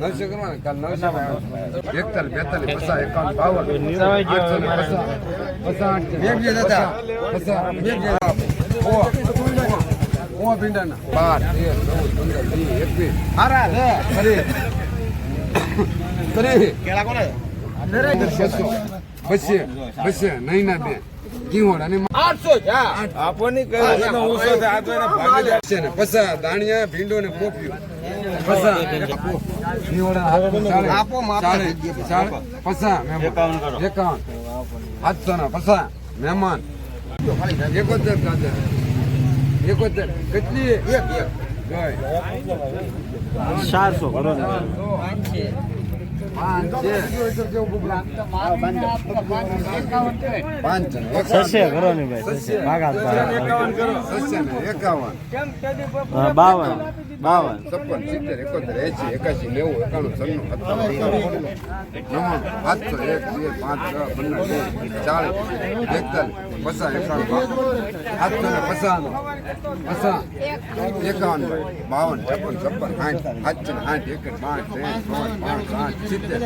નવસો કરવાના કાલ નવસો એકતાલીસ બેતાલીસ પચાસ એકાવન બાવન. પચાસ દાણિયા ભીંડો ને પોપિયું એકાવન સાતસો ના પસા. મહેમાન. એકોતેર દાદા એકોતેર. કેટલી? એક. એક ચારસો. પાંચ. છે. પાંચ કરો ભાઈ. એકાવન કરો એકાવન. બાવન. બાવન, છપ્પન, સિત્તેર, એકોતેર એસી એકાસી નેવું, એકાણું સન્નું સત્તાવન નવ્વાણું પાંચસો એક, બે, પાંચ, છ, પંદર ચાલીસ, એકતાલીસ, પચાસ એકાવન સાતસો ને પચાસ પચાસ, એકાવન, બાવન, છપ્પન છપ્પન આઠ સાતસો ને આઠ એક પાંચ ત્રણ સોળ પાંચ આઠ સિત્તેર,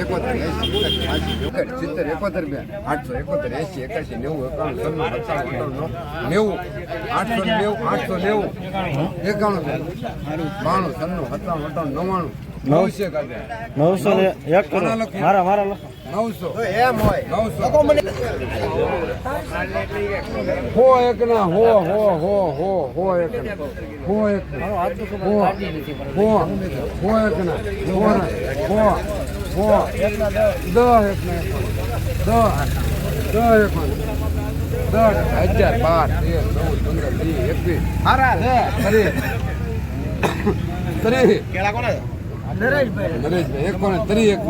એકોતેર એસી એકાસી એકાસી સિત્તેર, એકોતેર, બે, આઠસો, એકોતેર એસી એકાસી નેવું, એકાણું સન્નું સત્તાવન નેવું, આઠસો નેવું આઠસો નેવું, એકાણું બાણું નવસે એક કરો મારા મારા નવસો એમ હોય નવસો હો એક ના હો હો હો હો હો એક હો એક. હો હો હો એક ના હો હો દહ એક દ દહ એક દસ હજાર બાર તેર ચૌદ પંદર વીસ એકવીસ ત્રીસ કેળા કોને? નરેશભાઈ. એક કોને ત્રી એક.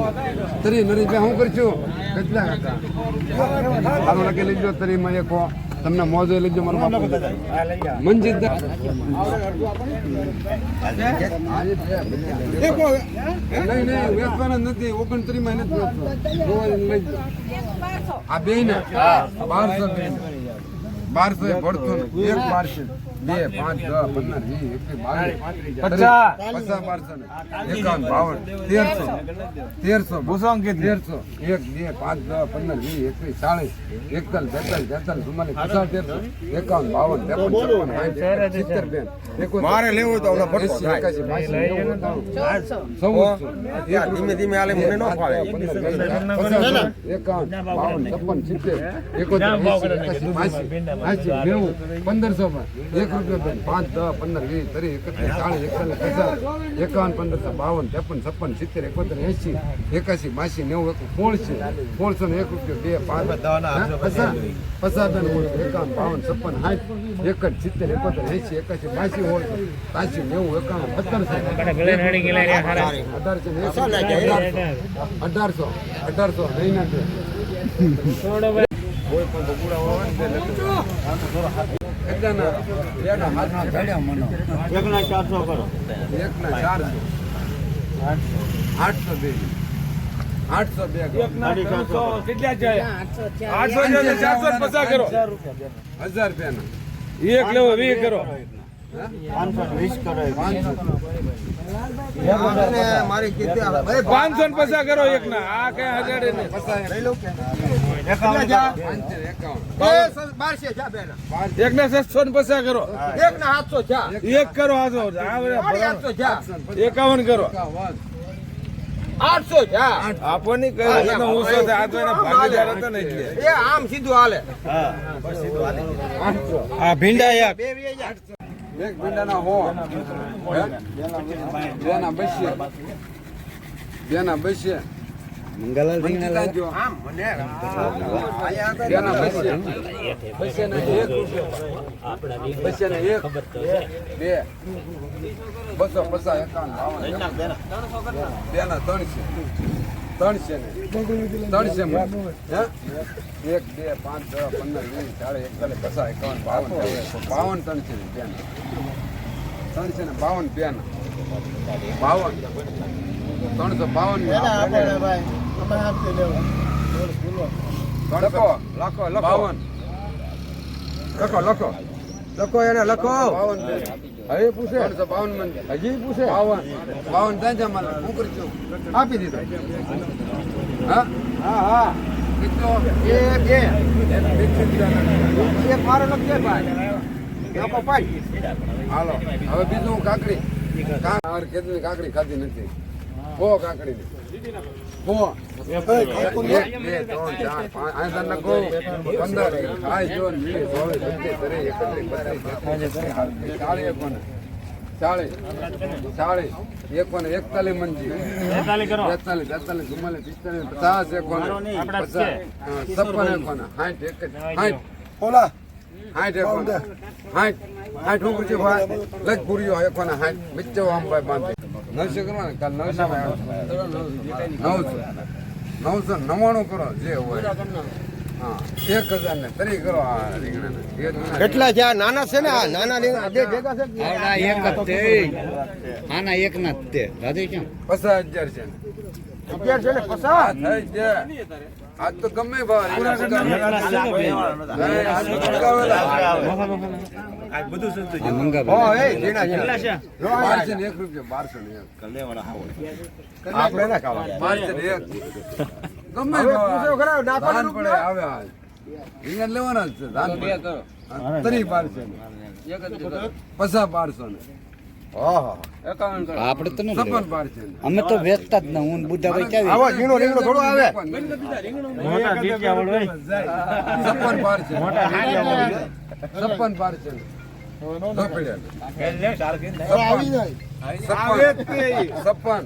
ત્રી નરેશભાઈ હું કરશું? કેટલા હતા? સારું લખી ત્રીમાં એક તમને મોજો લીધો મારા બાપુ મંજીત નહીં નહીં વેચવાના નથી. ઓગણત્રીસમાં નથી. આ બે ને બારસો બારસો ભરતો એક બારસો. બે પાંચ દસ પંદર વીસ એકવીસ બાવીસ પચાસ. પચાસ બારસો એકાવન બાવન તેરસો તેરસો ભૂસંકિત. તેરસો. એક બે પાંચ દસ પંદર વીસ એકવીસ ચાલીસ એકતાલીસ બેતાલીસ તેતાલીસ ચુમ્માલીસ પચાસ તેરસો એકાવન બાવન ત્રેપન સિત્તેર બેન. મારે લેવું તો. એકાસી, ધીમે ધીમે હાલે મને ન ફાવે એકાવન બાવન છપ્પન સિત્તેર એકોતેર પંદરસો માં એક પાંચ દસ પંદર વીસ ત્રીસ એકત્રીસ ચાલીસ એકતાલીસ પચાસ એકાવન પંદરસો બાવન ત્રેપન છપ્પન સિત્તેર એકોતેર એંસી એકાસી બાસી નેવું એક કોણ છે. કોણસો ને એક રૂપિયો બે પાંચ. પચાસ. પચાસ એકાવન બાવન છપ્પન સાઠ એકદ સિત્તેર એકોતેર એંસી એકાસી બાસી સોળસો ત્યાસી નેવું એકાવન સત્તરસો અઢારસો અઢારસો. નહીં ના દે. કેટલાના? બેના હાથના ઘડ્યા. એક ચારસો કરો. એકના ચારસો. આઠસો બે. આઠસો બે. કેટલા જાય આઠસો ચારસો પચાસ કરો. હજાર રૂપિયાના એક લેવો વીસ કરો. પાંચસો ને વીસ કરો પાંચસો. મારી કીધી પાંચસો ને પચાસ કરો એક ના આ કઈ હજાર એક ને છસો ને પચાસ કરો. એક ને સાતસો એક કરો એકાવન કરો. આઠસો જા આપોની કહે એનો ઊંચો આ તો એના ભાગીદાર હતો ને એટલે. એ આમ સીધું હાલે. આઠસો. આ ભીંડા એક. એક ભીંડાના હો. બેના બસીએ બેના બસીએ મંગલા જો આમ મને આયા રૂપિયો બે એકાવન બાવન બેના ત્રણસો ત્રણસો ને ત્રણસો માં. હે? એક બે પાંચ છ પંદર વીસ ચાલીસ એકતાલીસ પચાસ એકાવન બાવન બાવન ત્રણસો ને બેન ત્રણસો ને બાવન બેન બાવન ત્રણસો બાવન લખો લખો લખો. લખો લખો. લખો એને લખો. હવે પૂછે? હજી પૂછે? બાવન. બાવન ત્યાં હું કરજો આપી દીધો. હા? હા હા. એ બે એક. છે. મારો લખજે ભાઈ. લોકો પાડી હાલો. હવે બીજું કાકડી. કાકડી ખાધી નથી. બહુ કાકડી એકોને એકતાલીસ મંજી બેતાલીસ તેતાલીસ ચુમ્માલીસ પિસ્તાલીસ પચાસ એકોને છપ્પન એકોને સાઠ એક સાઠ ઓલા હાઠ એકોને હાઠ હાઠ ઉપર છે ભાઈ લગ પૂરીઓ એકોને હાઠ મિચ્ચો આમ ભાઈ બાંધી નવસો કરવા કાલ નવસો નવસો નવસો નવ્વાણું કરો જે હોય હા એક હજાર ને તરી કરો આ ના. કેટલા છે આ નાના છે ને આ નાના ભેગા છે એક જ એક ના તે રાધે કેમ પચાસ હજાર છે અગિયાર છે ને આ પચાસ થઈ આજ તો ગમે ભાવ આજ તો મંગા હો એ ઝીણા ઝીણા બારસો ને એક રૂપિયા બારસો ને એક. આપણે ના ખાવા બારસો ને એક. ગમે પૂછો ખરા, નાખવાનું પડે આવે આજ. રીંગણ લેવાના છે ધાન પડે. તરી બારસો ને. પચાસ બારસો ને. ઓહો તો નથી છપ્પન બારસો ને. અમે તો વેચતા જ ના હું બુદ્ધા ભાઈ આવો ઝીણો રીંગણો થોડો આવે. છપ્પન પાર છપ્પન દો પડ્યા. છપ્પન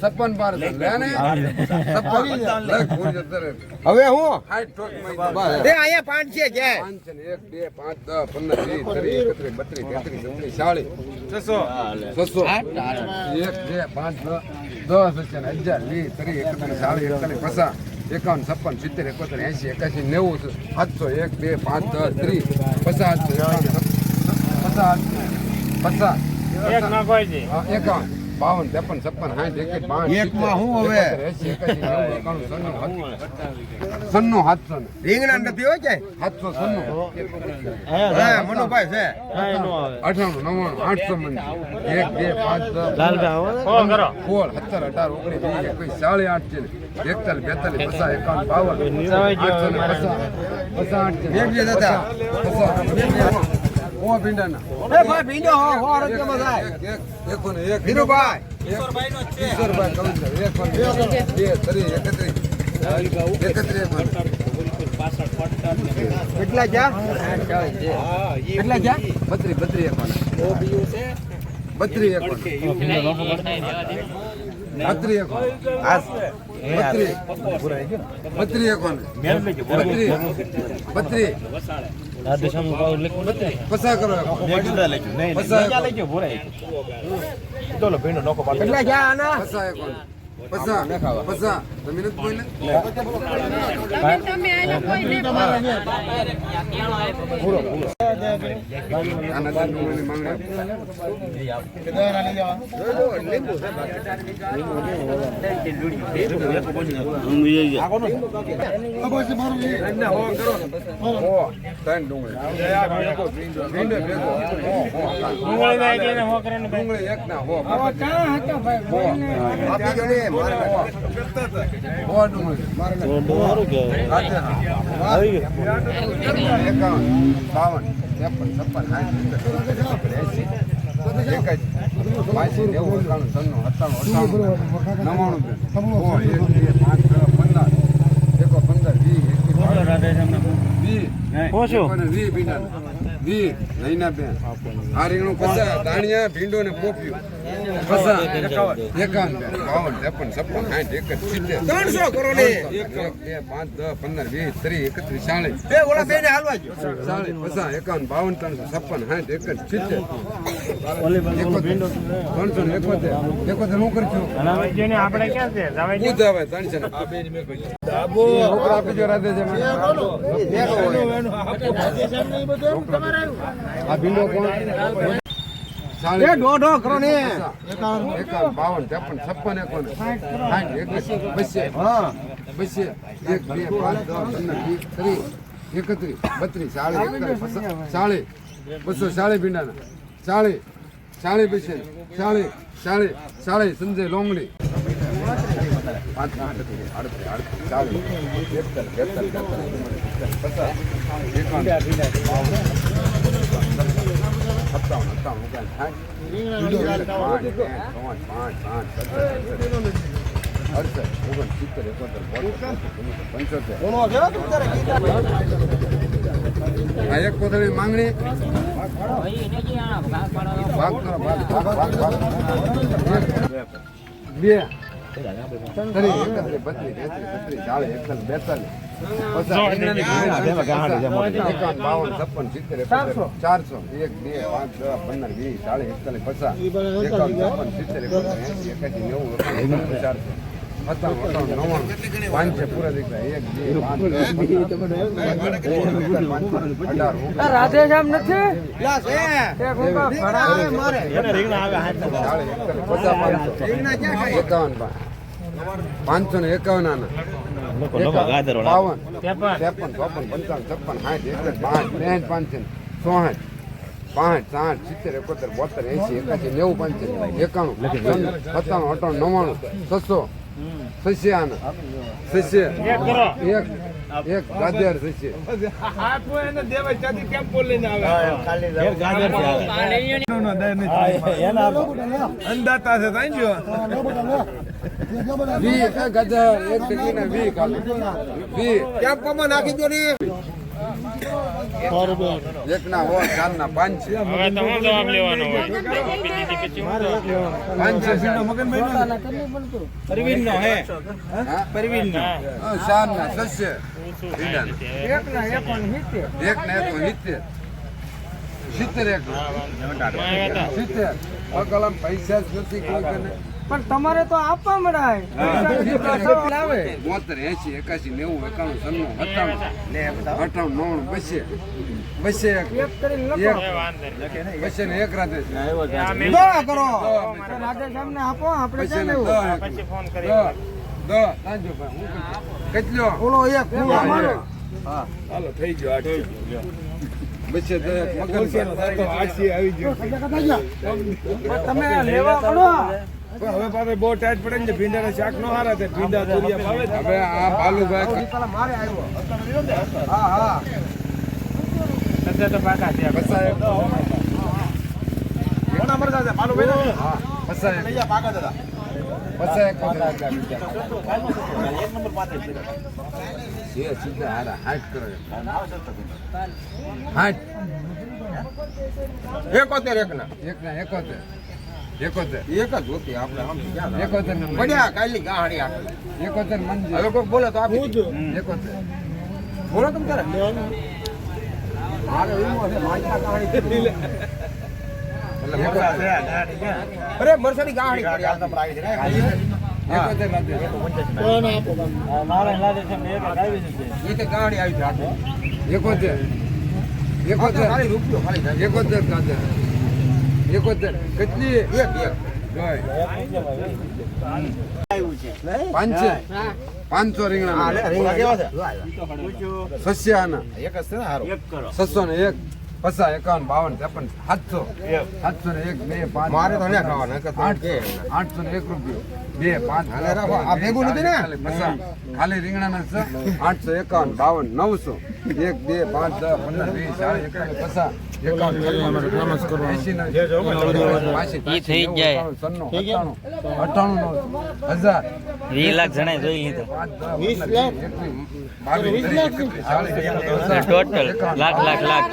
છપ્પન પૂરી હવે હું પાંચ છે એક બે પાંચ દસ પંદર વીસ ત્રીસ એકત્રીસ બત્રીસ તેત્રીસ ચોત્રીસ ચાલીસ છસો એક બે પાંચ દસ દસ ને હજાર વીસ ત્રીસ એકત્રીસ ચાલીસ એકતાલીસ પચાસ એકાવન છપ્પન સિત્તેર, એકોતેર એસી એકાસી, નેવું, સાતસો, એક, બે, પાંચ, દસ, ત્રીસ, પચાસ એકાવન પચાસ. એક હા, એકાવન બાવન ત્રેપન છપ્પન સાઠ એક પાંચ. એકમાં હું હવે? સન્નું સાતસો. રીંગણા નથી હોય કે સાતસો સન્નો. મનુભાઈ છે. અઠાણું નવ્વાણું આઠસો એક બે પાંચ સોળ સત્તર અઢાર ઓગણીસ વીસ એકવીસ ચાલીસ આઠ છે એકતાલીસ બેતાલીસ પચાસ એકાવન બાવન આઠસો ને પચાસ. પચાસ આઠ છે ઓ ભીંડાના? એ ભાઈ ભીંડો હો હો રજ્યમાં થાય એક એક ને એક ધીરુભાઈ કિશોરભાઈ કવિતા એક ને બે ત્રીસ એકત્રીસ. એકત્રીસ કેટલા જ્યાં કેટલા જ્યાં બત્રીસ બત્રીસ એકો બત્રીસ એકો બત્રીસ એકો બત્રીસ. એકો બત્રીસ બત્રીસ પસા કરો પસા કેટલા જ્યાં આના પસા એકો પસા પસા તમે નથી બોલે તમે કોઈને આના ધંધોની માંગણી હો ત્રણ ડુંગળી મારે હાથે હા. એકાવન બાવન. ત્રેપન છપ્પન સાઠ એક જ પાંચી નેવું એકાણું સન્નું સત્તાણું અઠ્ઠાણું નવ્વાણું પાંચ પંદર એકો પંદર વીસ વીસ નૈના બેન આ રીંગણું પચાસ દાણિયા ભીંડો ને પોપ્યું ત્રણસો કરો ને એક બે પાંચ દસ પંદર વીસ ત્રીસ એકત્રીસ ચાલીસ એ ઓલા બેને હાલવા ચાલીસ પચાસ એકાવન બાવન ત્રણસો છપ્પન સાઠ એક સિત્તેર ત્રણસો ને એકોતેર એકોતેર હું કરશું બુધ આવે ત્રણસો ને છોકરા આપી જો રાધે છે આ ભીંડો કોણ એ દોઢો કરો ને. એકાવન બાવન ત્રેપન છપ્પન એકોન સાઠ એકવીસ બસો હા. એક બે પાંચ દસ વીસ ત્રીસ એકત્રીસ બત્રીસ ચાલીસ એકતાલીસ ચાલીસ બસો ચાલીસ ભીંડાના. ચાલીસ ચાળી પછી ચાળી ચાળી ચાળી સંજય લોંગડી. ચાલીસ બેતાલીસ બેતાલીસ બેતાલીસ પચાસ એકાવન બાવન સત્તાવન સત્તાવન પાંચ પાંચ પાંચ અડસઠ ઓગણ સિત્તેર એકોતેર પંચોતેર આ એક કોથળી માંગણી બે. બત્રીસ, તેત્રીસ, બત્રીસ, ચાલીસ, એકતાલીસ, બેતાલીસ, ચારસો એક બે પાંચ પંદર વીસ ચાલીસ એકતાલીસ પચાસ એકાવન છપ્પન સિત્તેર એકોતેર એકાસી નેવું ચારસો રાધેશ્યામ નથી પાંચસો ને એકાવન આના બાવન ત્રેપન. ચોપન પંચાવન છપ્પન સાઠ એકસઠ પાંચ ત્રેસઠ પાંચસો ચોસઠ પાંચ સાઠ સિત્તેર એકોતેર બોતેર એસી એકાસી નેવું પંચાસી એકાણું સત્તાણું અઠાણું નવ્વાણું છસો આના એક એક ગાજર સસ્ય આપો એને દેવાય ત્યાંથી કેમ બોલીને આવે? ખાલી નો દય નથી. અંદાતા છે તાઈ જો વી એક ગાજર એક ટકીને વી કાલે વી ટેમ્પોમાં નાખી દો ને? એક ના હો ચાર ના પાંચ. છે હવે તમારો જવાબ લેવાનો હોય. આપી દીધી પછી હું જવાબ પાંચ છે ચાર. હા? હા, ચાર ના સસ્ય એક ના એક એક ને એક સિત્તેર સિત્તેર. એક સિત્તેર અકલમ પૈસા જ નથી કોઈ કને પણ તમારે તો આપવા મળે બોતેર એસી એકાસી નેવું એકાણું સન્નું સત્તાણું અઠાણું નવ્વાણું બસે. બસે. બસે ને એક રાતે. છે આ મેં દવા કરો. રાધેશ્યામ ને આપો આપણે બસે ને પછી ફોન કરી દસ તાંજો ભાઈ હું કેટલો? કેટલો? ઓલો એક ફૂલ અમારો. હાલો થઈ ગયો ખુરશીનો આવી ગયો. તમે લેવા પડો. પણ હવે પાછો બહુ ટાઈટ પડે ને ભીંડાના શાક નો હારા છે ભીંડા દુરિયા ભાવે હવે આ બાલુભાઈ પેલા મારે આવ્યો. હા હા. તો પાકા છે પસાય કોના મરદા છે? બાલુભાઈ હા પસાય પસાય એક વખત એ સીધા હારા હાઈટ કરો. હાઈટ. એકોતેર એક ના એક ના એકોતેર. એકોતેર. એક જ હોતી આપણે આમ ક્યાં એકોતેર ને પડ્યા કાલી ગાહડી આખી. એકોતેર મંજી હવે કોઈ બોલે તો આપી. એકોતેર. બોલો તમે તારે. મારે વીમો છે મારી આ અરે મરસાની ગાહડી પડી આ આવી છે. ને. એ તો ગાહડી આવી છે. એકોતેર. એકોતેર. ખાલી રૂપિયો ખાલી એકોતેર કાતર એકોતેર કેટલી? પાંચસો રીંગણા રીંગણા કેવા છે? સસ્ય આના એક જ છે ને છસો ને એક. પચાસ એકાવન બાવન ત્રેપન સાતસો. સાતસો ને એક બે પાંચ. મારે તો ના ખાવાના, આઠસો. ને એક રૂપિયો. બે પાંચ હાલે આ ભેગું નથી ને? ખાલી રીંગણા ના આઠસો એકાવન બાવન નવસો. એક બે પાંચ દસ પંદર વીસ ચાલીસ એકતાલીસ પચાસ. થઈ જાય. નો હજાર વીસ લાખ જોઈ લીધો. વીસ ટોટલ લાખ લાખ લાખ.